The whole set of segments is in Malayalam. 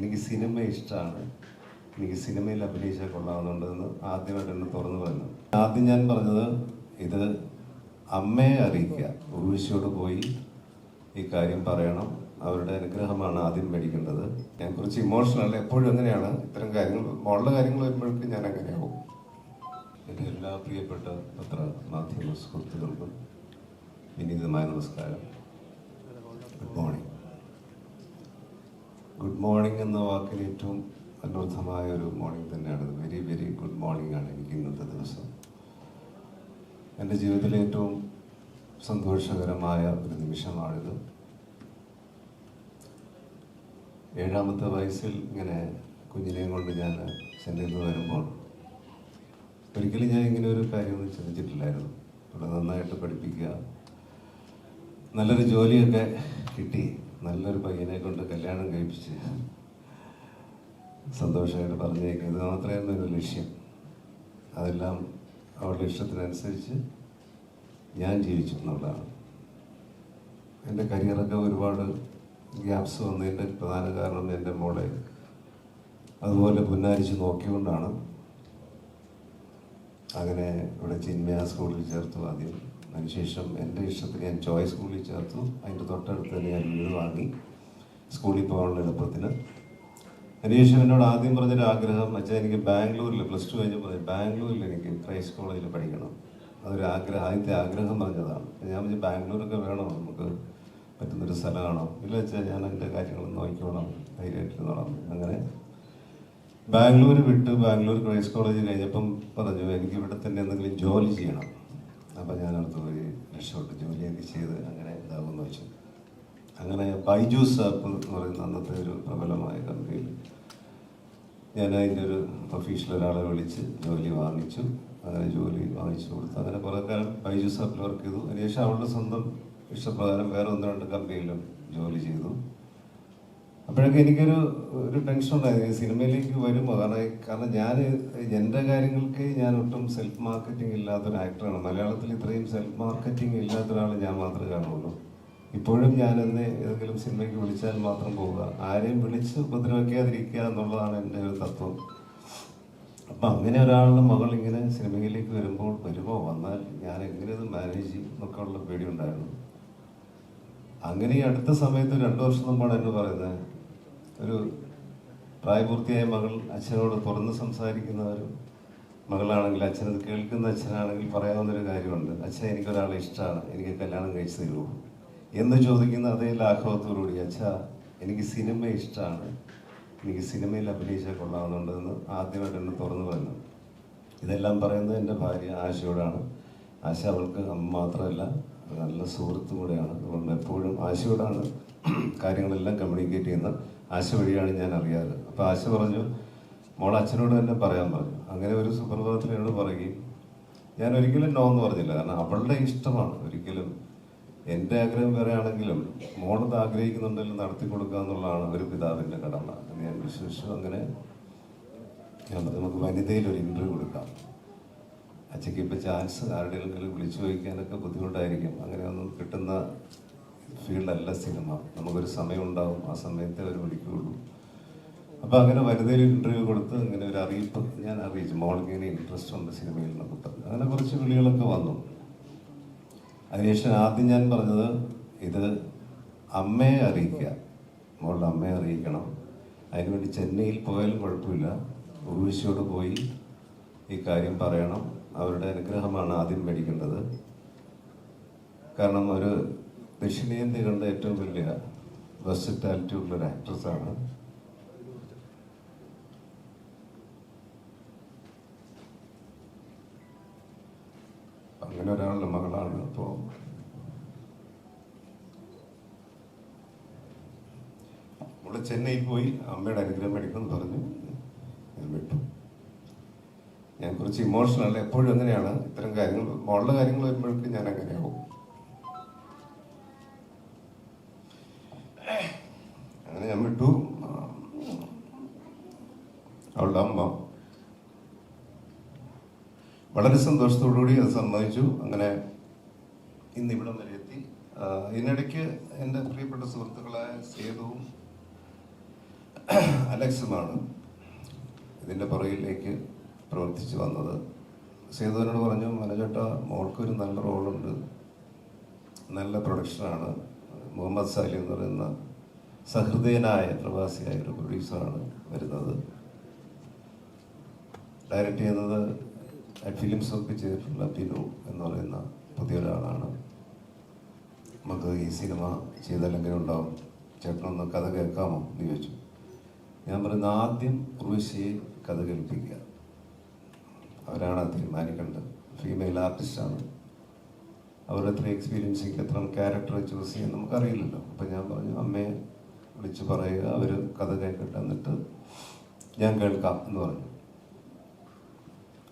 എനിക്ക് സിനിമ ഇഷ്ടമാണ് എനിക്ക് സിനിമയിൽ അഭിനയിച്ചാൽ കൊള്ളാവുന്നുണ്ടെന്ന് ആദ്യമായിട്ട് എന്നെ തുറന്നു പറഞ്ഞു ആദ്യം ഞാൻ പറഞ്ഞത് ഇത് അമ്മയെ അറിയിക്കുക. ഉർവശിയോട് പോയി ഈ കാര്യം പറയണം. അവരുടെ അനുഗ്രഹമാണ് ആദ്യം മേടിക്കേണ്ടത്. ഞാൻ കുറച്ച് ഇമോഷണൽ എപ്പോഴും അങ്ങനെയാണ്. ഇത്തരം കാര്യങ്ങൾ മോളുടെ കാര്യങ്ങൾ വരുമ്പോഴേക്കും ഞാൻ അങ്ങനെയാവും. എന്റെ എല്ലാ പ്രിയപ്പെട്ട പത്ര മാധ്യമ സുഹൃത്തുക്കൾക്കും വിനീതമായ നമസ്കാരം. ഗുഡ് മോർണിംഗ് ഗുഡ് മോർണിംഗ് എന്ന വാക്കിൽ ഏറ്റവും മനോഹരമായ ഒരു മോർണിംഗ് തന്നെയാണ്. വെരി വെരി ഗുഡ് മോർണിംഗ് ആണ് എനിക്ക് ഇന്നത്തെ ദിവസം. എന്റെ ജീവിതത്തിലെ ഏറ്റവും സന്തോഷകരമായ ഒരു നിമിഷമാണിത്. ഏഴാമത്തെ വയസ്സിൽ ഇങ്ങനെ കുഞ്ഞിനെയും കൊണ്ട് ഞാൻ ചെന്നൈയിൽ നിന്ന് വരുമ്പോൾ ഒരിക്കലും ഞാൻ ഇങ്ങനെ ഒരു കാര്യമൊന്നും ചിന്തിച്ചിട്ടില്ലായിരുന്നു. ഇവിടെ നന്നായിട്ട് പഠിപ്പിക്കുക നല്ലൊരു ജോലിയൊക്കെ കിട്ടി. നല്ലൊരു പയ്യനെ കൊണ്ട് കല്യാണം കഴിപ്പിച്ച് സന്തോഷമായിട്ട് പറഞ്ഞേക്കുന്നത് ഇത് മാത്രമായിരുന്നു ഒരു ലക്ഷ്യം. അതെല്ലാം അവളുടെ ഇഷ്ടത്തിനനുസരിച്ച് ഞാൻ ജീവിച്ചു എന്നുള്ളതാണ്. എന്റെ കരിയറൊക്കെ ഒരുപാട് ഗ്യാപ്സ് വന്നതിന്റെ പ്രധാന കാരണം എന്റെ മോളെ അതുപോലെ പുന്നാരിച്ച് നോക്കിക്കൊണ്ടാണ്. അങ്ങനെ ഇവിടെ ചിന്മയ സ്കൂളിൽ ചേർത്തു ആദ്യം. അതിനുശേഷം എന്റെ ഇഷ്ടത്തിന് ഞാൻ ചോയ്സ് സ്കൂളിൽ ചേർത്തു. അതിന്റെ തൊട്ടടുത്ത് തന്നെ ഞാൻ വീട് വാങ്ങി. സ്കൂളിൽ പോകാനുള്ള എളുപ്പത്തിന്. അതിനുശേഷം എന്നോട് ആദ്യം പറഞ്ഞൊരു ആഗ്രഹം വെച്ചാൽ എനിക്ക് ബാംഗ്ലൂരിൽ പ്ലസ് ടു കഴിഞ്ഞ് പറഞ്ഞു ബാംഗ്ലൂരിൽ എനിക്ക് ക്രൈസ്റ്റ് കോളേജിൽ പഠിക്കണം. അതൊരു ആഗ്രഹം ആദ്യത്തെ ആഗ്രഹം പറഞ്ഞതാണ്. ഞാൻ പറഞ്ഞു ബാംഗ്ലൂരൊക്കെ വേണോ? നമുക്ക് പറ്റുന്നൊരു സ്ഥലമാണോ? ഇല്ല വെച്ചാൽ ഞാൻ എന്റെ കാര്യങ്ങൾ നോക്കിക്കോളാം. ധൈര്യമായിട്ടിരുന്നോളാം. അങ്ങനെ ബാംഗ്ലൂർ വിട്ട് ബാംഗ്ലൂർ ക്രൈസ്റ്റ് കോളേജ് കഴിഞ്ഞപ്പം പറഞ്ഞു എനിക്ക് ഇവിടെ തന്നെ എന്തെങ്കിലും ജോലി ചെയ്യണം. അപ്പം ഞാൻ അവിടുത്തെ വഴി രക്ഷപ്പെട്ട്. ജോലിയൊക്കെ ചെയ്ത് അങ്ങനെ ഇതാകുമെന്ന് വെച്ചു. അങ്ങനെ ബൈജൂസ് ആപ്പ് എന്ന് പറയുന്ന അന്നത്തെ ഒരു പ്രബലമായ കമ്പനിയിൽ ഞാൻ അതിന്റെ ഒരു പ്രൊഫീഷണൽ ഒരാളെ വിളിച്ച് ജോലി വാങ്ങിച്ചു. അങ്ങനെ ജോലി വാങ്ങിച്ചു കൊടുത്തു. അങ്ങനെ കുറേ കാലം ബൈജൂസ് ആപ്പിൽ വർക്ക് ചെയ്തു. അതിനുശേഷം അവളുടെ സ്വന്തം ഇഷ്ടപ്രകാരം വേറെ ഒന്ന് രണ്ട് കമ്പനിയിലും ജോലി ചെയ്തു. അപ്പോഴൊക്കെ എനിക്കൊരു ഒരു ടെൻഷൻ ഉണ്ടായിരുന്നു. സിനിമയിലേക്ക് വരുമ്പോൾ കാരണം കാരണം ഞാൻ എന്റെ കാര്യങ്ങൾക്ക് ഞാൻ ഒട്ടും സെൽഫ് മാർക്കറ്റിംഗ് ഇല്ലാത്തൊരു ആക്ടറാണ് മലയാളത്തിൽ ഇത്രയും സെൽഫ് മാർക്കറ്റിംഗ് ഇല്ലാത്ത ഒരാൾ ഞാൻ മാത്രമേ കാണുള്ളൂ. ഇപ്പോഴും ഞാൻ എന്നെ ഏതെങ്കിലും സിനിമയ്ക്ക് വിളിച്ചാൽ മാത്രം പോവുക. ആരെയും വിളിച്ച് ഉപദ്രവിക്കാതിരിക്കുക എന്നുള്ളതാണ് എന്റെ ഒരു തത്വം. അപ്പം അങ്ങനെ ഒരാളുടെ മകൾ ഇങ്ങനെ സിനിമയിലേക്ക് വരുമ്പോൾ വരുമോ വന്നാൽ ഞാൻ എങ്ങനെ ഇത് മാനേജ് ചെയ്യും എന്നൊക്കെ ഉള്ള പേടിയുണ്ടായിരുന്നു അങ്ങനെ ഈ അടുത്ത സമയത്ത് രണ്ടു വർഷം മുമ്പാണ് എന്നെ പറയുന്നത്. ഒരു പ്രായപൂർത്തിയായ മകൾ അച്ഛനോട് തുറന്ന് സംസാരിക്കുന്ന ഒരു മകളാണെങ്കിൽ അച്ഛനത് കേൾക്കുന്ന അച്ഛനാണെങ്കിൽ പറയാവുന്നൊരു കാര്യമുണ്ട്. അച്ഛൻ എനിക്കൊരാളെ ഇഷ്ടമാണ് എനിക്ക് കല്യാണം കഴിച്ചു തരുമോ എന്ന് ചോദിക്കുന്ന അതേ ലാഘവത്തോടുകൂടി അച്ഛ എനിക്ക് സിനിമ ഇഷ്ടമാണ് എനിക്ക് സിനിമയിൽ അഭിനയിച്ചാൽ കൊള്ളാവുന്നുണ്ടെന്ന് ആദ്യമായിട്ട് എന്നെ തുറന്നു പറഞ്ഞു. ഇതെല്ലാം പറയുന്നത് എന്റെ ഭാര്യ ആശയോടാണ്. ആശ അവൾക്ക് അമ്മ മാത്രമല്ല നല്ല സുഹൃത്തും കൂടെയാണ്. അതുകൊണ്ട് എപ്പോഴും ആശയോടാണ് കാര്യങ്ങളെല്ലാം കമ്മ്യൂണിക്കേറ്റ് ചെയ്യുന്നത്. ആശ വഴിയാണ് ഞാൻ അറിയാറ്. അപ്പോൾ ആശ പറഞ്ഞു മോൾ അച്ഛനോട് തന്നെ പറയാൻ പറഞ്ഞു. അങ്ങനെ ഒരു സുപ്രഭാതത്തിൽ എന്നോട് പറയുകയും ഞാൻ ഒരിക്കലും നോ എന്ന് പറഞ്ഞില്ല. കാരണം അവളുടെ ഇഷ്ടമാണ് ഒരിക്കലും. എന്റെ ആഗ്രഹം വേറെ ആണെങ്കിലും മോളത് ആഗ്രഹിക്കുന്നുണ്ടെങ്കിൽ നടത്തി കൊടുക്കുക എന്നുള്ളതാണ് ഒരു പിതാവിന്റെ കടമ. എന്ന് ഞാൻ വിശ്വസിച്ചു. അങ്ങനെ നമുക്ക് വനിതയിൽ ഒരു ഇന്റർവ്യൂ കൊടുക്കാം. അച്ഛയ്ക്ക് ഇപ്പോൾ ചാൻസ് ആരുടെയെങ്കിലും വിളിച്ചു ചോദിക്കാനൊക്കെ ബുദ്ധിമുട്ടായിരിക്കും. അങ്ങനെ ഒന്നും കിട്ടുന്ന ഫീൽഡല്ല സിനിമ. നമുക്കൊരു സമയം ഉണ്ടാവും ആ സമയത്തെ അവർ വിളിക്കുകയുള്ളൂ. അപ്പോൾ അങ്ങനെ വനിതയിൽ ഇന്റർവ്യൂ കൊടുത്ത് ഇങ്ങനെ ഒരു അറിയിപ്പ് ഞാൻ അറിയിച്ചു. മോൾക്ക് ഇങ്ങനെ ഇൻട്രസ്റ്റ് ഉണ്ട് സിനിമയിൽ നിന്ന് പറഞ്ഞു. അങ്ങനെ കുറച്ച് വിളികളൊക്കെ വന്നു. അതിനുശേഷം ആദ്യം ഞാൻ പറഞ്ഞത് ഇത് അമ്മയെ അറിയിക്കുക. മോളുടെ അമ്മയെ അറിയിക്കണം. അതിനുവേണ്ടി ചെന്നൈയിൽ പോയാലും കുഴപ്പമില്ല. ഉർവശിയോട് പോയി ഈ കാര്യം പറയണം. അവരുടെ അനുഗ്രഹമാണ് ആദ്യം മേടിക്കേണ്ടത്. കാരണം ഒരു ദക്ഷിണേന്ത്യ കണ്ട ഏറ്റവും വലിയ വെർസിറ്റാലിറ്റി ഉള്ള ഒരു ആക്ട്രസ്സാണ് അങ്ങനെ ഒരാളുടെ മകളാണ്. അപ്പോൾ നമ്മൾ ചെന്നൈയിൽ പോയി അമ്മയുടെ അനുഗ്രഹം മേടിക്കുമെന്ന് പറഞ്ഞു ഞാൻ വിട്ടു. ഞാൻ കുറച്ച് ഇമോഷണൽ എപ്പോഴും അങ്ങനെയാണ്. ഇത്തരം കാര്യങ്ങൾ മോളുടെ കാര്യങ്ങൾ വരുമ്പോഴേക്കും ഞാൻ അങ്ങനെയാവും. അങ്ങനെ ഞാൻ വിട്ടു. അവളുടെ അമ്മ വളരെ സന്തോഷത്തോടുകൂടി അത് സമ്മതിച്ചു. അങ്ങനെ ഇന്ന് ഇവിടം വരെ എത്തി. ഇതിനിടയ്ക്ക് എന്റെ പ്രിയപ്പെട്ട സുഹൃത്തുക്കളായ സേതുവും അലക്സുമാണ് ഇതിന്റെ പുറകിലേക്ക് പ്രവർത്തിച്ചു വന്നത്. സേതുവിനോട് പറഞ്ഞു മനചേട്ട മോൾക്കൊരു നല്ല റോളുണ്ട്. നല്ല പ്രൊഡക്ഷനാണ്. മുഹമ്മദ് സാലി എന്ന് പറയുന്ന സഹൃദയനായ പ്രവാസിയായ ഒരു പ്രൊഡ്യൂസറാണ് വരുന്നത്. ഡയറക്റ്റ് ചെയ്യുന്നത് ഫിലിംസ് ഒക്കെ ചെയ്തിട്ടുള്ള ബിനു എന്ന് പറയുന്ന പുതിയൊരാളാണ് നമുക്ക് ഈ സിനിമ ചെയ്തല്ലെങ്കിലും ഉണ്ടാവും. ചേട്ടനൊന്ന് കഥ കേൾക്കാമോ എന്ന് ചോദിച്ചു. ഞാൻ പറയുന്ന ആദ്യം ഉർവശിയെ കഥ കേൾപ്പിക്കുക. അവരാണ് തീരുമാനിക്കേണ്ടത്. ഫീമെയിൽ ആർട്ടിസ്റ്റാണ് അവരുടെ എത്ര എക്സ്പീരിയൻസിങ് എത്ര ക്യാരക്ടർ ചൂസ് ചെയ്യാൻ നമുക്കറിയില്ലല്ലോ. അപ്പം ഞാൻ പറഞ്ഞു അമ്മയെ വിളിച്ച് പറയുക അവർ കഥ കേൾക്കട്ടെ എന്നിട്ട് ഞാൻ കേൾക്കാം എന്ന് പറഞ്ഞു.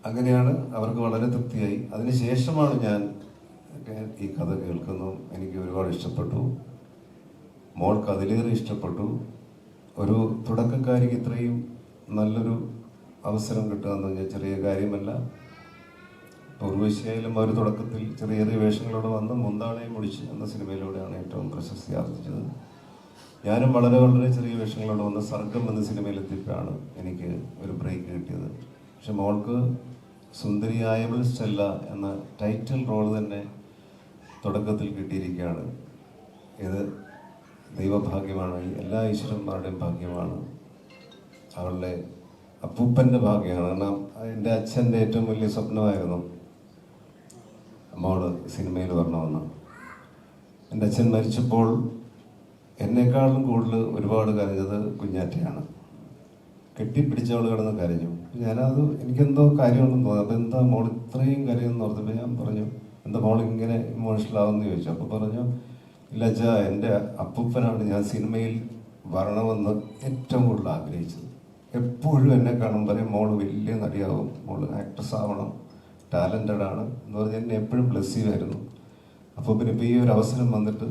അങ്ങനെയാണ് അവർക്ക് വളരെ തൃപ്തിയായി. അതിനുശേഷമാണ് ഞാൻ ഈ കഥ കേൾക്കുന്നു. എനിക്ക് ഒരുപാട് ഇഷ്ടപ്പെട്ടു. മോൾക്ക് അതിലേറെ ഇഷ്ടപ്പെട്ടു. ഒരു തുടക്കക്കാരിക്ക് ഇത്രയും നല്ലൊരു അവസരം കിട്ടുക എന്ന് പറഞ്ഞാൽ ചെറിയ കാര്യമല്ല. ഉർവശിയായാലും അവർ തുടക്കത്തിൽ ചെറിയ ചെറിയ വേഷങ്ങളോട് വന്ന് മുന്താളയും മുടിച്ച് എന്ന സിനിമയിലൂടെയാണ് ഏറ്റവും പ്രശസ്തി ആർജിച്ചത്. ഞാനും വളരെ വളരെ ചെറിയ വേഷങ്ങളോട് വന്ന സർഗം എന്ന സിനിമയിലെത്തിയപ്പോഴാണ് എനിക്ക് ഒരു ബ്രേക്ക് കിട്ടിയത്. പക്ഷെ മോൾക്ക് സുന്ദരിയായവൾ സ്റ്റെല്ല എന്ന ടൈറ്റിൽ റോൾ തന്നെ തുടക്കത്തിൽ കിട്ടിയിരിക്കുകയാണ്. ഇത് ദൈവഭാഗ്യമാണ് എല്ലാ ഈശ്വരന്മാരുടെയും ഭാഗ്യമാണ്. അവളുടെ അപ്പൂപ്പന്റെ ഭാഗ്യമാണ്. കാരണം എന്റെ അച്ഛന്റെ ഏറ്റവും വലിയ സ്വപ്നമായിരുന്നു അമ്മോട് സിനിമയിൽ വരണമെന്ന്. എന്റെ അച്ഛൻ മരിച്ചപ്പോൾ എന്നെക്കാളും കൂടുതൽ ഒരുപാട് കരഞ്ഞത് കുഞ്ഞാറ്റയാണ്. കെട്ടിപ്പിടിച്ചവൾ കിടന്ന് കരഞ്ഞു. ഞാനത് എനിക്കെന്തോ കാര്യമുണ്ടെന്ന് തോന്നി. അപ്പോൾ എന്താ മോൾ ഇത്രയും കരയെന്ന് ഓർത്തപ്പോൾ ഞാൻ പറഞ്ഞു എന്താ മോൾ ഇങ്ങനെ ഇമോഷണൽ ആവുമെന്ന് ചോദിച്ചു. അപ്പോൾ പറഞ്ഞു ഇല്ല അച്ഛാ എന്റെ അപ്പൂപ്പനാണ് ഞാൻ സിനിമയിൽ വരണമെന്ന് ഏറ്റവും കൂടുതൽ ആഗ്രഹിച്ചത്. എപ്പോഴും എന്നെ കാണും പറയും മോൾ വലിയ നടിയാവും മോൾ ആക്ട്രസ് ആവണം ടാലന്റഡ് ആണ്. എന്ന് പറഞ്ഞാൽ എന്നെ എപ്പോഴും ബ്ലെസ് ചെയ്യുമായിരുന്നു. അപ്പോൾ പിന്നെ ഇപ്പോൾ ഈ ഒരു അവസരം വന്നിട്ട്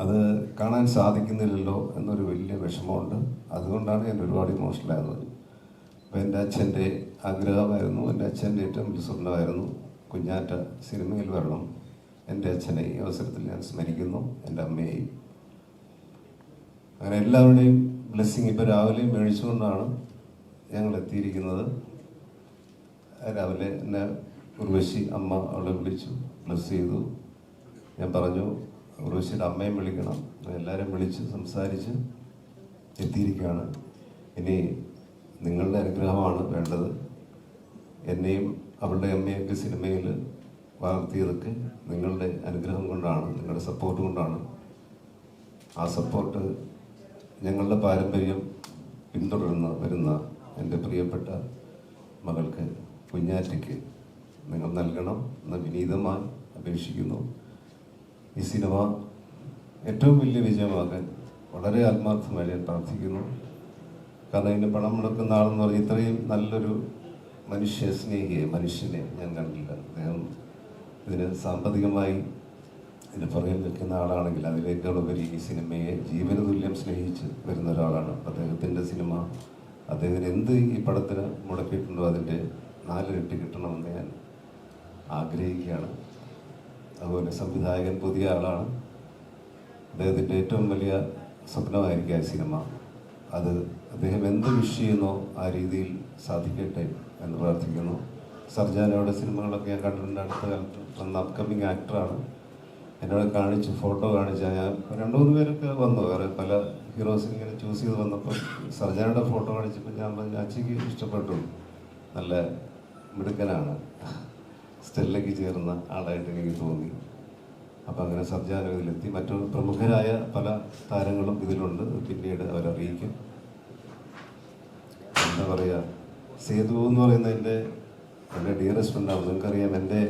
അത് കാണാൻ സാധിക്കുന്നില്ലല്ലോ എന്നൊരു വലിയ വിഷമമുണ്ട്. അതുകൊണ്ടാണ് ഞാൻ ഒരുപാട് ഇമോഷണൽ ആയത്. അപ്പോൾ എന്റെ അച്ഛന്റെ ആഗ്രഹമായിരുന്നു. എന്റെ അച്ഛന്റെ ഏറ്റവും വലിയ സ്വപ്നമായിരുന്നു കുഞ്ഞാറ്റ സിനിമയിൽ വരണം. എന്റെ അച്ഛനെ ഈ അവസരത്തിൽ ഞാൻ സ്മരിക്കുന്നു. എന്റെ അമ്മയെയും അങ്ങനെ എല്ലാവരുടെയും ബ്ലെസ്സിങ് ഇപ്പോൾ രാവിലെ മേടിച്ചുകൊണ്ടാണ് ഞങ്ങൾ എത്തിയിരിക്കുന്നത്. രാവിലെ എന്നെ ഉർവശി അമ്മ അവളെ വിളിച്ചു ബ്ലസ് ചെയ്തു. ഞാൻ പറഞ്ഞു ഉർവശിയുടെ അമ്മയും വിളിക്കണം. എല്ലാവരും വിളിച്ച് സംസാരിച്ച് എത്തിയിരിക്കുകയാണ്. ഇനി നിങ്ങളുടെ അനുഗ്രഹമാണ് വേണ്ടത്. എന്നെയും അവളുടെ അമ്മയൊക്കെ സിനിമയിൽ വളർത്തിയതൊക്കെ നിങ്ങളുടെ അനുഗ്രഹം കൊണ്ടാണ് നിങ്ങളുടെ സപ്പോർട്ട് കൊണ്ടാണ്. ആ സപ്പോർട്ട് ഞങ്ങളുടെ പാരമ്പര്യം പിന്തുടരുന്ന വരുന്ന എന്റെ പ്രിയപ്പെട്ട മകൾക്ക് കുഞ്ഞാറ്റയ്ക്ക് നിങ്ങൾ നൽകണം എന്ന് വിനീതമായി അപേക്ഷിക്കുന്നു. ഈ സിനിമ ഏറ്റവും വലിയ വിജയമാകാൻ വളരെ ആത്മാർത്ഥമായി ഞാൻ പ്രാർത്ഥിക്കുന്നു. കാരണം ഇതിന്റെ പണം മുടക്കുന്ന ആളെന്ന് പറഞ്ഞാൽ ഇത്രയും നല്ലൊരു മനുഷ്യ സ്നേഹിയെ മനുഷ്യനെ ഞാൻ കണ്ടില്ല അദ്ദേഹം ഇതിന് സാമ്പത്തികമായി ഇതിന് പുറകിൽ നിൽക്കുന്ന ആളാണെങ്കിൽ അതിലേക്കാളുപരി ഈ സിനിമയെ ജീവനതുല്യം സ്നേഹിച്ച് വരുന്ന ഒരാളാണ്. അദ്ദേഹത്തിന്റെ സിനിമ അദ്ദേഹത്തിന് എന്ത് ഈ പടത്തിന് മുടക്കിയിട്ടുണ്ടോ അതിന്റെ നാലിരട്ടി കിട്ടണമെന്ന് ഞാൻ ആഗ്രഹിക്കുകയാണ്. അതുപോലെ സംവിധായകൻ പുതിയ ആളാണ്. അദ്ദേഹത്തിന്റെ ഏറ്റവും വലിയ സ്വപ്നമായിരിക്കും ആ സിനിമ. അത് അദ്ദേഹം എന്ത് വിഷ് ചെയ്യുന്നോ ആ രീതിയിൽ സാധിക്കട്ടെ എന്ന് പ്രാർത്ഥിക്കുന്നു. സർജാനയുടെ സിനിമകളൊക്കെ ഞാൻ കണ്ടിട്ടുണ്ട്. അടുത്ത കാലത്ത് വന്ന അപ്കമിങ് ആക്ടറാണ് എന്നോട് കാണിച്ച് ഫോട്ടോ കാണിച്ച. ഞാൻ രണ്ടു മൂന്ന് പേരൊക്കെ വന്നു. വേറെ പല ഹീറോസ് ഇങ്ങനെ ചൂസ് ചെയ്ത് വന്നപ്പോൾ സർജാനയുടെ ഫോട്ടോ കാണിച്ചപ്പോൾ ഞാൻ പറഞ്ഞു അച്ഛക്ക് ഇഷ്ടപ്പെട്ടു. നല്ല മിടുക്കനാണ്. സ്റ്റെല്ലയ്ക്ക് ചേർന്ന ആളായിട്ട് എനിക്ക് തോന്നി. അപ്പോൾ അങ്ങനെ സർജാന മറ്റു പ്രമുഖരായ പല താരങ്ങളും ഇതിലുണ്ട്. പിന്നീട് അവരറിയിക്കും. എന്താ പറയുക സേതു എന്ന് പറയുന്ന എന്റെ എന്റെ ഡിയറസ്റ്റ് ഫ്രണ്ടാണ് നിങ്ങൾക്കറിയാം എന്റെ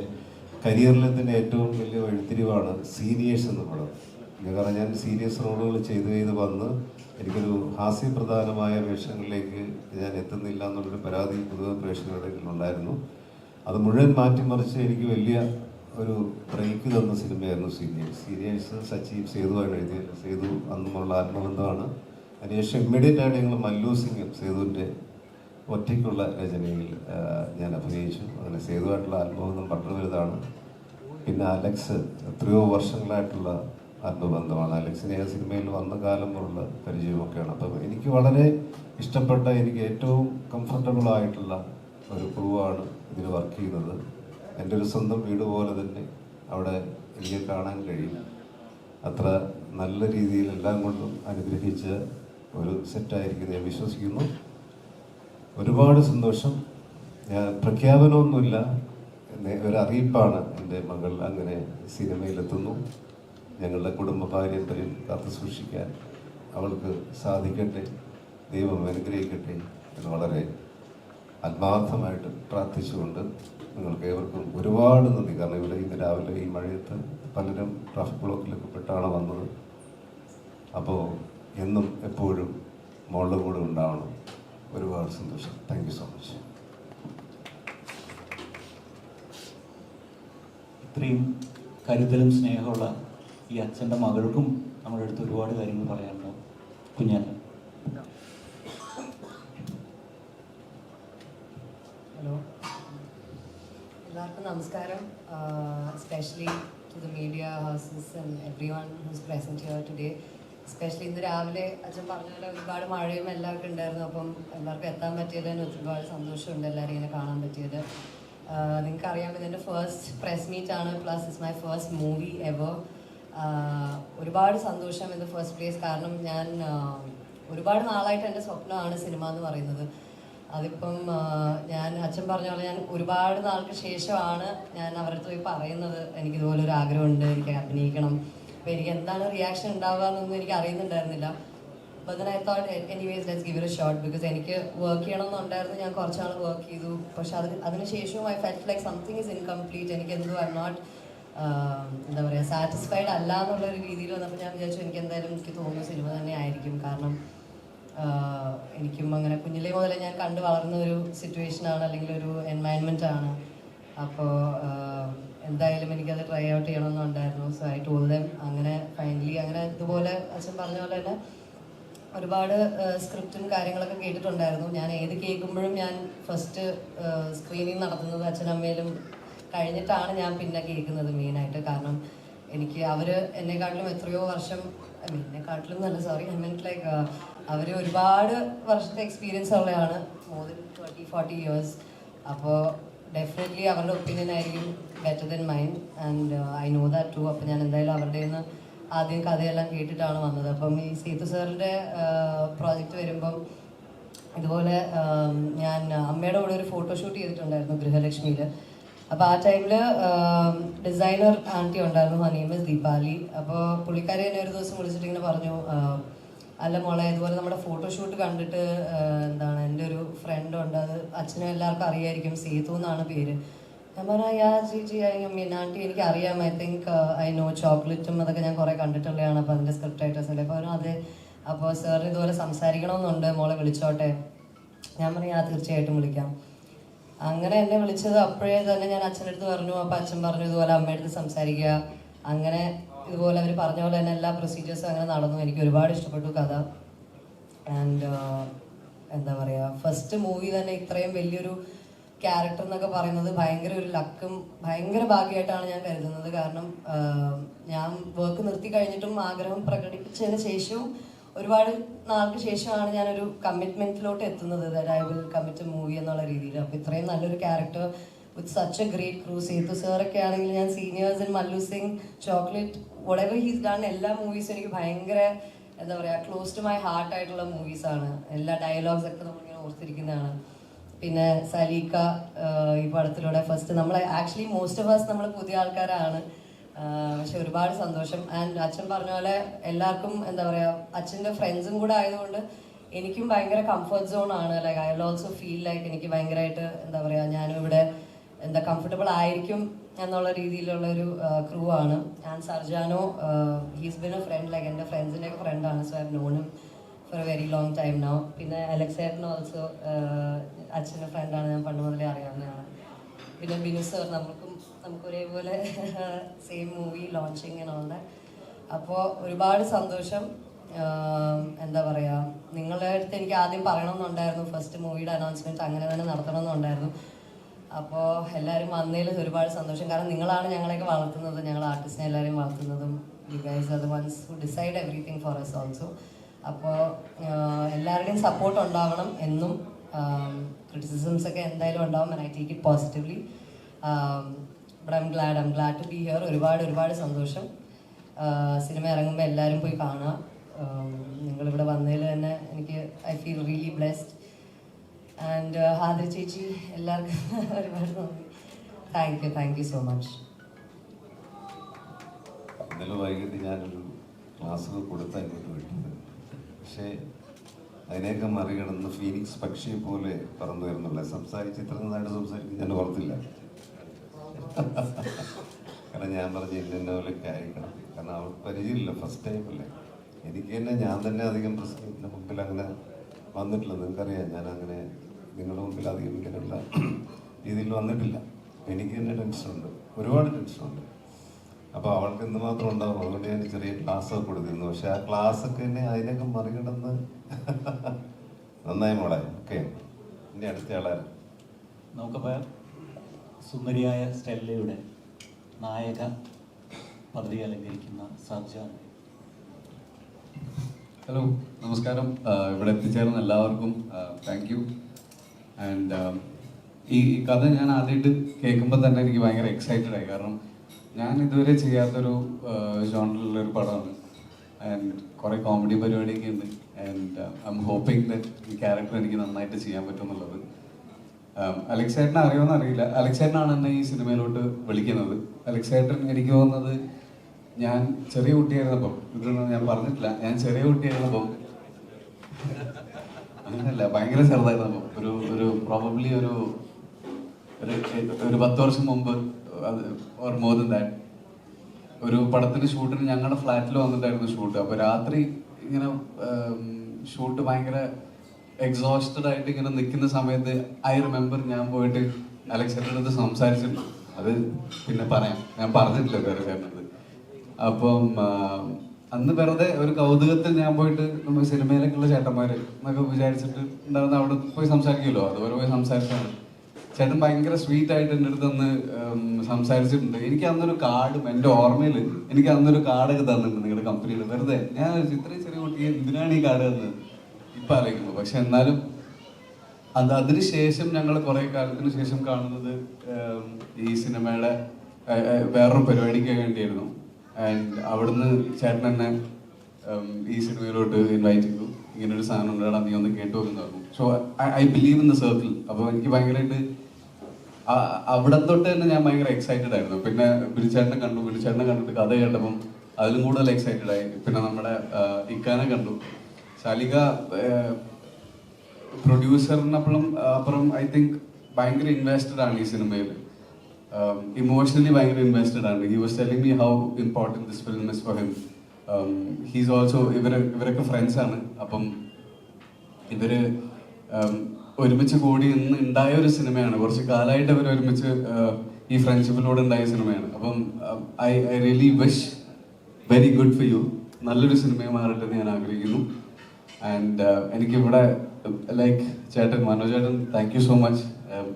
കരിയറിലെ തന്നെ ഏറ്റവും വലിയ എഴുത്തിരിവാണ് സീനിയേഴ്സ് എന്ന പടം ഞാൻ കാരണം ഞാൻ സീരിയസ് റോളുകൾ ചെയ്ത് ചെയ്ത് വന്ന് എനിക്കൊരു ഹാസ്യപ്രധാനമായ വേഷങ്ങളിലേക്ക് ഞാൻ എത്തുന്നില്ല എന്നുള്ളൊരു പരാതി പൊതുവെ പ്രേക്ഷകരുടെ ഉണ്ടായിരുന്നു അത് മുഴുവൻ മാറ്റിമറിച്ച് എനിക്ക് വലിയ ഒരു ബ്രേക്ക് തന്ന സിനിമയായിരുന്നു സീനിയേഴ്സ്. സീനിയേഴ്സ് സച്ചീവ് സേതുവാണ് എഴുതിയത് സേതു അന്നുമുള്ള ആത്മബന്ധമാണ്. അതിനുശേഷം ഇമ്മീഡിയറ്റ് ആയിട്ട് ഞങ്ങൾ മല്ലു സിംഗും സേതുവിന്റെ ഒറ്റയ്ക്കുള്ള രചനയിൽ ഞാൻ അഭിനയിച്ചു. അങ്ങനെ സേതുവായിട്ടുള്ള ആത്മബന്ധം വളരെ വലുതാണ്. പിന്നെ അലക്സ് എത്രയോ വർഷങ്ങളായിട്ടുള്ള ആത്മബന്ധമാണ്. അലക്സിനെ ആ സിനിമയിൽ വന്ന കാലം മുതലുള്ള പരിചയമൊക്കെയാണ്. അപ്പം എനിക്ക് വളരെ ഇഷ്ടപ്പെട്ട എനിക്ക് ഏറ്റവും കംഫർട്ടബിൾ ആയിട്ടുള്ള ഒരു ക്രൂവാണ് ഇതിൽ വർക്ക് ചെയ്യുന്നത്. എന്റെ ഒരു സ്വന്തം വീട് പോലെ തന്നെ അവിടെ എനിക്ക് കാണാൻ കഴിയും. അത്ര നല്ല രീതിയിൽ എല്ലാം കൊണ്ടും അനുഗ്രഹിച്ച ഒരു സെറ്റായിരിക്കും ഞാൻ വിശ്വസിക്കുന്നു. ഒരുപാട് സന്തോഷം. ഞാൻ പ്രഖ്യാപനമൊന്നുമില്ല. ഒരറിയിപ്പാണ് എന്റെ മകൾ അങ്ങനെ സിനിമയിലെത്തുന്നു. ഞങ്ങളുടെ കുടുംബ പാരമ്പര്യം കാത്തു സൂക്ഷിക്കാൻ അവൾക്ക് സാധിക്കട്ടെ. ദൈവം അനുഗ്രഹിക്കട്ടെ എന്ന് വളരെ ആത്മാർത്ഥമായിട്ട് പ്രാർത്ഥിച്ചുകൊണ്ട് നിങ്ങൾക്ക് ഏവർക്കും ഒരുപാട് നന്ദി. കാരണം ഇവിടെ ഇന്ന് രാവിലെ ഈ മഴയത്ത് പലരും ട്രാഫിക് ബ്ലോക്കിലൊക്കെ പെട്ടാണ് വന്നത്. അപ്പോൾ എന്നും എപ്പോഴും മോളുടെ കൂടെ ഉണ്ടാവണം. ഒരുപാട് സന്തോഷം. താങ്ക് യു സോ മച്ച് ഇത്രയും കരുതലും സ്നേഹമുള്ള ഈ അച്ഛന്റെ മകൾക്കും നമ്മുടെ അടുത്ത് ഒരുപാട് കാര്യങ്ങൾ പറയാനുണ്ടാവും കുഞ്ഞാറ്റൻ houses and everyone who's present here today especially ഇന്ന് രാവിലെ അച്ഛൻ പറഞ്ഞ പോലെ ഒരുപാട് മഴയും എല്ലാവർക്കും ഉണ്ടായിരുന്നു. അപ്പം എല്ലാവർക്കും എത്താൻ പറ്റിയതിന് ഒരുപാട് സന്തോഷമുണ്ട് എല്ലാവരും ഇങ്ങനെ കാണാൻ പറ്റിയത്. നിങ്ങൾക്കറിയാം ഇതെന്റെ ഫസ്റ്റ് പ്രസ് മീറ്റ് ആണ്. Plus it's my first movie ever ഒരുപാട് സന്തോഷം ഇൻ ദ ഫസ്റ്റ് പ്ലേസ് കാരണം ഞാൻ ഒരുപാട് നാളായിട്ട് എന്റെ സ്വപ്നമാണ് സിനിമ എന്ന് പറയുന്നത്. അതിപ്പം ഞാൻ അച്ഛൻ പറഞ്ഞ പോലെ ഞാൻ ഒരുപാട് നാൾക്ക് ശേഷമാണ് ഞാൻ അവരുടെ പോയി പറയുന്നത്. എനിക്ക് ഇതുപോലെ ഒരു ആഗ്രഹമുണ്ട് എനിക്ക് അഭിനയിക്കണം. അപ്പോൾ എനിക്ക് എന്താണ് റിയാക്ഷൻ ഉണ്ടാവുക എന്നൊന്നും എനിക്ക് അറിയുന്നുണ്ടായിരുന്നില്ല. അപ്പോൾ I thought anyways let's give a shot because എനിക്ക് വർക്ക് ചെയ്യണമെന്നുണ്ടായിരുന്നു. ഞാൻ കുറച്ച് നാൾ വർക്ക് ചെയ്തു. പക്ഷെ അതിന് ശേഷവും I felt like something is incomplete എനിക്ക് എന്തോ ഐ നോട്ട് എന്താ പറയുക സാറ്റിസ്ഫൈഡ് അല്ല എന്നുള്ളൊരു രീതിയിൽ വന്നപ്പോൾ ഞാൻ വിചാരിച്ചു എനിക്ക് എന്തായാലും എനിക്ക് തോന്നുന്ന സിനിമ തന്നെ ആയിരിക്കും. കാരണം എനിക്കും അങ്ങനെ കുഞ്ഞിലേ മുതലേ ഞാൻ കണ്ടു വളർന്ന ഒരു സിറ്റുവേഷൻ ആണ് അല്ലെങ്കിൽ ഒരു എൻവയൺമെന്റ് ആണ്. അപ്പോൾ എന്തായാലും എനിക്കത് ട്രൈ ഔട്ട് ചെയ്യണമെന്നുണ്ടായിരുന്നു. സോ ഐ ടോൾ ദം അങ്ങനെ ഫൈനലി അങ്ങനെ ഇതുപോലെ അച്ഛൻ പറഞ്ഞ പോലെ തന്നെ ഒരുപാട് സ്ക്രിപ്റ്റും കാര്യങ്ങളൊക്കെ കേട്ടിട്ടുണ്ടായിരുന്നു. ഞാൻ ഏത് കേൾക്കുമ്പോഴും ഞാൻ ഫസ്റ്റ് സ്ക്രീനിങ് നടത്തുന്നത് അച്ഛനമ്മയിലും കഴിഞ്ഞിട്ടാണ് ഞാൻ പിന്നെ കേൾക്കുന്നത് മെയിനായിട്ട് കാരണം എനിക്ക് അവർ എന്നെക്കാട്ടിലും എത്രയോ വർഷം എന്നെക്കാട്ടിലും നല്ല സോറി ഐ മീൻ ലൈക്ക് അവർ ഒരുപാട് വർഷത്തെ എക്സ്പീരിയൻസ് ഉള്ളതാണ് more than twenty forty years അപ്പോൾ ഡെഫിനറ്റ്ലി അവരുടെ ഒപ്പീനിയൻ ആയിരിക്കും better than mine and I know that too അപ്പോൾ ഞാൻ എന്തായാലും അവരുടെ നിന്ന് ആദ്യം കഥയെല്ലാം കേട്ടിട്ടാണ് വന്നത്. അപ്പം ഈ സേതു സാറിന്റെ പ്രോജക്റ്റ് വരുമ്പം ഇതുപോലെ ഞാൻ അമ്മയുടെ കൂടെ ഒരു ഫോട്ടോ ഷൂട്ട് ചെയ്തിട്ടുണ്ടായിരുന്നു ഗൃഹലക്ഷ്മിയിൽ അപ്പോൾ ആ ടൈമിൽ ഡിസൈനർ ആന്റി ഉണ്ടായിരുന്നു. ഹനീമസ് നെയിം ദീപാലി അപ്പോൾ പുള്ളിക്കാരി എന്നെ ഒരു ദിവസം വിളിച്ചിട്ട് ഇങ്ങനെ പറഞ്ഞു ആ, അല്ല മോളെ ഇതുപോലെ നമ്മുടെ ഫോട്ടോഷൂട്ട് കണ്ടിട്ട് എന്താണ് എന്റെ ഒരു ഫ്രണ്ട് ഉണ്ട്. അത് അച്ഛനും എല്ലാവർക്കും അറിയായിരിക്കും. സീതു എന്നാണ് പേര്. ഞാൻ പറഞ്ഞു യാ ചേച്ചി ആന്റി എനിക്ക് അറിയാം ഐ തിങ്ക് ഐ നോ ചോക്ലേറ്റും അതൊക്കെ ഞാൻ കുറേ കണ്ടിട്ടുള്ളതാണ് അപ്പോൾ അതിന്റെ സ്ക്രിപ്റ്റ് റൈറ്റേഴ്സിന്റെ അപ്പോൾ പറഞ്ഞു അതെ. അപ്പോൾ സാറിന് ഇതുപോലെ സംസാരിക്കണമെന്നുണ്ട്. മോളെ വിളിച്ചോട്ടെ. ഞാൻ പറഞ്ഞു ആ തീർച്ചയായിട്ടും വിളിക്കാം. അങ്ങനെ എന്നെ വിളിച്ചത് അപ്പോഴേ തന്നെ ഞാൻ അച്ഛന്റെ അടുത്ത് പറഞ്ഞു. അപ്പം അച്ഛൻ പറഞ്ഞു ഇതുപോലെ അമ്മയുടെ അടുത്ത് സംസാരിക്കുക. അങ്ങനെ ഇതുപോലെ അവർ പറഞ്ഞ പോലെ തന്നെ എല്ലാ പ്രൊസീജിയേഴ്സും അങ്ങനെ നടന്നു. എനിക്ക് ഒരുപാട് ഇഷ്ടപ്പെട്ടു കഥ. ആൻഡ് എന്താ പറയുക ഫസ്റ്റ് മൂവി തന്നെ ഇത്രയും വലിയൊരു ക്യാരക്ടർ എന്നൊക്കെ പറയുന്നത് ഭയങ്കര ഒരു ലക്കും ഭയങ്കര ഭാഗ്യമായിട്ടാണ് ഞാൻ കരുതുന്നത്. കാരണം ഞാൻ വർക്ക് നിർത്തി കഴിഞ്ഞിട്ടും ആഗ്രഹം പ്രകടിപ്പിച്ചതിന് ശേഷവും ഒരുപാട് നാൾക്ക് ശേഷമാണ് ഞാനൊരു കമ്മിറ്റ്മെന്റിലോട്ട് എത്തുന്നത്. ഐ വിൽ കമ്മിറ്റ് മൂവി എന്നുള്ള രീതിയിൽ. അപ്പോൾ ഇത്രയും നല്ലൊരു character with such a great crew Sethu സാറൊക്കെ ആണെങ്കിൽ ഞാൻ seniors in Mallu Singh Chocolate whatever he's done എല്ലാ മൂവീസും എനിക്ക് ഭയങ്കര എന്താ പറയുക ക്ലോസ് ടു മൈ ഹാർട്ട് ആയിട്ടുള്ള മൂവീസാണ് എല്ലാ ഡയലോഗ്സ് ഒക്കെ നമ്മളിങ്ങനെ ഓർത്തിരിക്കുന്നതാണ്. പിന്നെ സലീക്ക ഈ പടത്തിലൂടെ ഫസ്റ്റ് നമ്മൾ ആക്ച്വലി മോസ്റ്റ് ഓഫ് us നമ്മൾ പുതിയ ആൾക്കാരാണ്. പക്ഷെ ഒരുപാട് സന്തോഷം. ആൻഡ് അച്ഛൻ പറഞ്ഞ പോലെ എല്ലാവർക്കും എന്താ പറയുക അച്ഛന്റെ ഫ്രണ്ട്സും കൂടെ ആയതുകൊണ്ട് എനിക്കും ഭയങ്കര കംഫർട്ട് സോൺ ആണ്. Like I also feel like എനിക്ക് ഭയങ്കരമായിട്ട് എന്താ പറയുക ഞാനും ഇവിടെ എന്താ കംഫർട്ടബിൾ ആയിരിക്കും എന്നുള്ള രീതിയിലുള്ള ഒരു ക്രൂ ആണ്. And Sarjano he's been a friend like എന്റെ ഫ്രണ്ട്സിന്റെ ഒക്കെ ഫ്രണ്ടാണ് so I known for a very long time now പിന്നെ അലക്സേട്ടൻ ഓൾസോ അച്ഛന്റെ ഫ്രണ്ടാണ് ഞാൻ പണ്ട് മുതലേ അറിയാവുന്നതാണ്. പിന്നെ ബിനു സർ നമുക്കും നമുക്ക് ഒരേപോലെ സെയിം മൂവി ലോഞ്ചിങ് എന്നുള്ള അപ്പോൾ ഒരുപാട് സന്തോഷം. എന്താ പറയുക നിങ്ങളുടെ അടുത്ത് എനിക്ക് ആദ്യം പറയണമെന്നുണ്ടായിരുന്നു. ഫസ്റ്റ് മൂവിയുടെ അനൗൺസ്മെന്റ് അങ്ങനെ തന്നെ നടത്തണമെന്നുണ്ടായിരുന്നു. അപ്പോൾ എല്ലാവരും വന്നതിൽ ഒരുപാട് സന്തോഷം. കാരണം നിങ്ങളാണ് ഞങ്ങളെയൊക്കെ വളർത്തുന്നത്. ഞങ്ങൾ ആർട്ടിസ്റ്റിനെ എല്ലാവരെയും വളർത്തുന്നതും you guys are ones who decide everything for us also അപ്പോൾ എല്ലാവരുടെയും സപ്പോർട്ട് ഉണ്ടാവണം എന്നും ക്രിറ്റിസിസംസ് ഒക്കെ എന്തായാലും ഉണ്ടാവും I take it positively but I'm glad I'm glad to be here ഒരുപാട് ഒരുപാട് സന്തോഷം. സിനിമ ഇറങ്ങുമ്പോൾ എല്ലാവരും പോയി കാണാം. നിങ്ങളിവിടെ വന്നതിൽ തന്നെ എനിക്ക് I feel really blessed and ഹാദർ ചേച്ചി എല്ലാവർക്കും ഒരുപാട് നന്ദി. Thank you thank you so much ഇന്നലെ വൈകിട്ട് ഞാനൊരു ക്ലാസ് കൊടുത്താൽ ഇങ്ങോട്ട് വിട്ടത് പക്ഷേ അതിനെയൊക്കെ മറികടന്ന് ഫീനിക്സ് പക്ഷിയെ പോലെ പറന്നു വരുന്നുള്ള സംസാരിച്ച് ഇത്ര നന്നായിട്ട് സംസാരിക്കും ഞാൻ ഓർത്തില്ല. കാരണം ഞാൻ പറഞ്ഞ ഇന്നെ പോലെ കാര്യക്കണം കാരണം അവൾ പരിചയമില്ല ഫസ്റ്റ് ടൈം അല്ലേ. എനിക്ക് തന്നെ ഞാൻ തന്നെ അധികം പ്രശ്നത്തിന് മുമ്പിൽ അങ്ങനെ വന്നിട്ടില്ല. നിങ്ങൾക്കറിയാം ഞാൻ അങ്ങനെ നിങ്ങളുടെ മുമ്പിൽ അധികം ഇങ്ങനെയുള്ള രീതിയിൽ വന്നിട്ടില്ല. എനിക്ക് തന്നെ ടെൻഷനുണ്ട്. ഒരുപാട് ടെൻഷനുണ്ട്. അപ്പോൾ അവൾക്ക് എന്തുമാത്രം ഉണ്ടാവും? അതുകൊണ്ട് ഞാൻ ചെറിയ ക്ലാസ് ഒക്കെ കൊടുത്തിരുന്നു. പക്ഷെ ആ ക്ലാസ് ഒക്കെ എന്നെ അതിനൊക്കെ മറികടന്ന് നന്നായി മോളെ. ഓക്കെ. ഇനി അടുത്ത ആളാണ് നമുക്കപ്പോൾ സുന്ദരിയായ സ്റ്റെല്ലയുടെ നായക പദവി അലങ്കരിക്കുന്ന സർജ ഹലോ നമസ്കാരം. ഇവിടെ എത്തിച്ചേർന്ന എല്ലാവർക്കും താങ്ക് യു ആൻഡ് ഈ ഈ കഥ ഞാൻ ആദ്യമായിട്ട് കേൾക്കുമ്പോൾ തന്നെ എനിക്ക് ഭയങ്കര എക്സൈറ്റഡ് ആയി. കാരണം ഞാൻ ഇതുവരെ ചെയ്യാത്തൊരു ജോണറിലുള്ള ഒരു പടമാണ്. ആൻഡ് കുറേ കോമഡി പരിപാടിയൊക്കെ ഉണ്ട്. And I am hoping that ഈ ക്യാരക്ടർ എനിക്ക് നന്നായിട്ട് ചെയ്യാൻ പറ്റും എന്നുള്ളത് അലക്സേട്ടനെ അറിയുമെന്ന് അറിയില്ല. അലക്സേട്ടനാണ് എന്നെ ഈ സിനിമയിലോട്ട് വിളിക്കുന്നത്. അലക്സേട്ടൻ എനിക്ക് തോന്നുന്നത് ഞാൻ ചെറിയ കുട്ടിയായിരുന്നപ്പം. ഇതൊന്നും ഞാൻ പറഞ്ഞിട്ടില്ല. ഞാൻ ചെറിയ കുട്ടിയായിരുന്നപ്പം. അങ്ങനെയല്ല ഭയങ്കര ചെറുതായിരുന്നു. ഒരു ഒരു പ്രോബബ്ലി ഒരു ഒരു പത്ത് വർഷം മുമ്പ് അത് ഓർ മോർ ദൻ ദാറ്റ് ഒരു പടത്തിന്റെ ഷൂട്ടിന് ഞങ്ങളുടെ ഫ്ലാറ്റിൽ വന്നിട്ടായിരുന്നു ഷൂട്ട് അപ്പൊ രാത്രി ഇങ്ങനെ ഷൂട്ട് ഭയങ്കര എക്സോസ്റ്റഡ് ആയിട്ട് ഇങ്ങനെ നിൽക്കുന്ന സമയത്ത് ഐ റിമെമ്പർ ഞാൻ പോയിട്ട് അലക്സിന്റെ അടുത്ത് സംസാരിച്ചിട്ടുണ്ട് അത് പിന്നെ പറയാം. ഞാൻ പറഞ്ഞിട്ടില്ല വേറെ കാരണം അപ്പം അന്ന് വെറുതെ ഒരു കൗതുകത്തിൽ ഞാൻ പോയിട്ട് നമ്മൾ സിനിമയിലേക്കുള്ള ചേട്ടന്മാര് എന്നൊക്കെ വിചാരിച്ചിട്ട് ഉണ്ടാകുന്ന അവിടെ പോയി സംസാരിക്കുമല്ലോ? അതുപോലെ പോയി സംസാരിച്ചാണ്. ചേട്ടൻ ഭയങ്കര സ്വീറ്റ് ആയിട്ട് എന്റെ അടുത്ത് അന്ന് സംസാരിച്ചിട്ടുണ്ട്. എനിക്ക് അന്നൊരു കാർഡും എന്റെ ഓർമ്മയിൽ എനിക്ക് അന്നൊരു കാർഡൊക്കെ തന്നിട്ടുണ്ട് നിങ്ങളുടെ കമ്പനിയിൽ വെറുതെ. ഞാൻ ഇത്രയും ചെറിയ കുട്ടി എന്തിനാണ് ഈ കാർഡ് തന്നത്? ഇപ്പം ആലോചിക്കുന്നത് പക്ഷെ എന്നാലും അത് അതിനുശേഷം ഞങ്ങൾ കുറേ കാലത്തിന് ശേഷം കാണുന്നത് ഈ സിനിമയുടെ വേറൊരു പരിപാടിക്ക് വേണ്ടിയായിരുന്നു. ആൻഡ് അവിടുന്ന് ചേട്ടൻ എന്നെ ഈ സിനിമയിലോട്ട് ഇൻവൈറ്റ് ചെയ്തു. ഇങ്ങനെ ഒരു സാധനം ഉണ്ടാടാ നീ ഒന്ന് കേട്ടു എന്ന് so I believe in the circle അപ്പോൾ എനിക്ക് ഭയങ്കരമായിട്ട് അവിടെ തൊട്ട് തന്നെ ഞാൻ ഭയങ്കര എക്സൈറ്റഡ് ആയിരുന്നു. പിന്നെ ബിരിച്ചേട്ടനെ കണ്ടു ബിരിച്ചേട്ടനെ കണ്ടിട്ട് കഥ കേട്ടപ്പം അതിലും കൂടുതൽ എക്സൈറ്റഡ് ആയി. പിന്നെ നമ്മുടെ ഇക്കാനെ കണ്ടു. ശാലിക പ്രൊഡ്യൂസറിനപ്പുറം അപ്പുറം ഐ തിങ്ക് ഭയങ്കര ഇൻവെസ്റ്റഡ് ആണ് ഈ സിനിമയിൽ ഇമോഷണലി ഭയങ്കര ഇൻവെസ്റ്റഡ് ആണ്. He was telling me how important this film is for him he's also ഇവർ ഇവരൊക്കെ ഫ്രണ്ട്സ് ആണ്. അപ്പം ഇവർ ഉം, ഒരുമിച്ച് കൂടി ഇന്ന് ഉണ്ടായ ഒരു സിനിമയാണ്. കുറച്ച് കാലമായിട്ട് അവർ ഒരുമിച്ച് uh, ഈ ഫ്രണ്ട്ഷിപ്പിലൂടെ ഉണ്ടായ സിനിമയാണ്. അപ്പം I I really wish very good for you നല്ലൊരു സിനിമയെ മാറട്ടെന്ന് ഞാൻ ആഗ്രഹിക്കുന്നു. ആൻഡ് എനിക്കിവിടെ ലൈക്ക് ചേട്ടൻ മനോജ് ചേട്ടൻ താങ്ക് യു സോ മച്ച്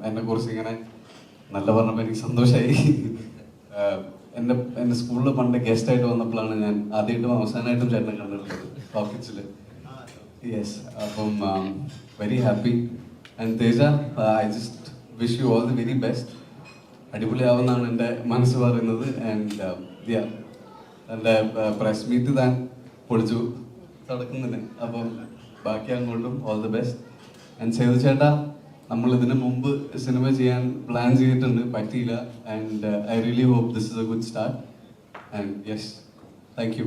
എന്നെ കുറിച്ച് ഇങ്ങനെ നല്ല പറഞ്ഞപ്പോൾ എനിക്ക് സന്തോഷമായി എന്റെ എന്റെ സ്കൂളിൽ പണ്ട് ഗസ്റ്റ് ആയിട്ട് വന്നപ്പോഴാണ് ഞാൻ ആദ്യമായിട്ടും അവസാനമായിട്ടും ചേട്ടനെ കണ്ടിട്ടുള്ളത് പോക്കറ്റ്സിൽ യെസ് അപ്പം very happy and Teja I just wish you all the very best അടിപൊളിയാവുമെന്നാണ് എന്റെ മനസ്സ് പറയുന്നത്. ആൻഡ് എന്റെ പ്രസ് മീറ്റ് താൻ പൊളിച്ചു നടക്കുന്നില്ല അപ്പം ബാക്കി അങ്ങോട്ടും all the best and Sethu ചേട്ടാ നമ്മൾ ഇതിനു മുമ്പ് സിനിമ ചെയ്യാൻ പ്ലാൻ ചെയ്തിട്ടുണ്ട് പറ്റിയില്ല. And I really hope this is a good start and yes thank you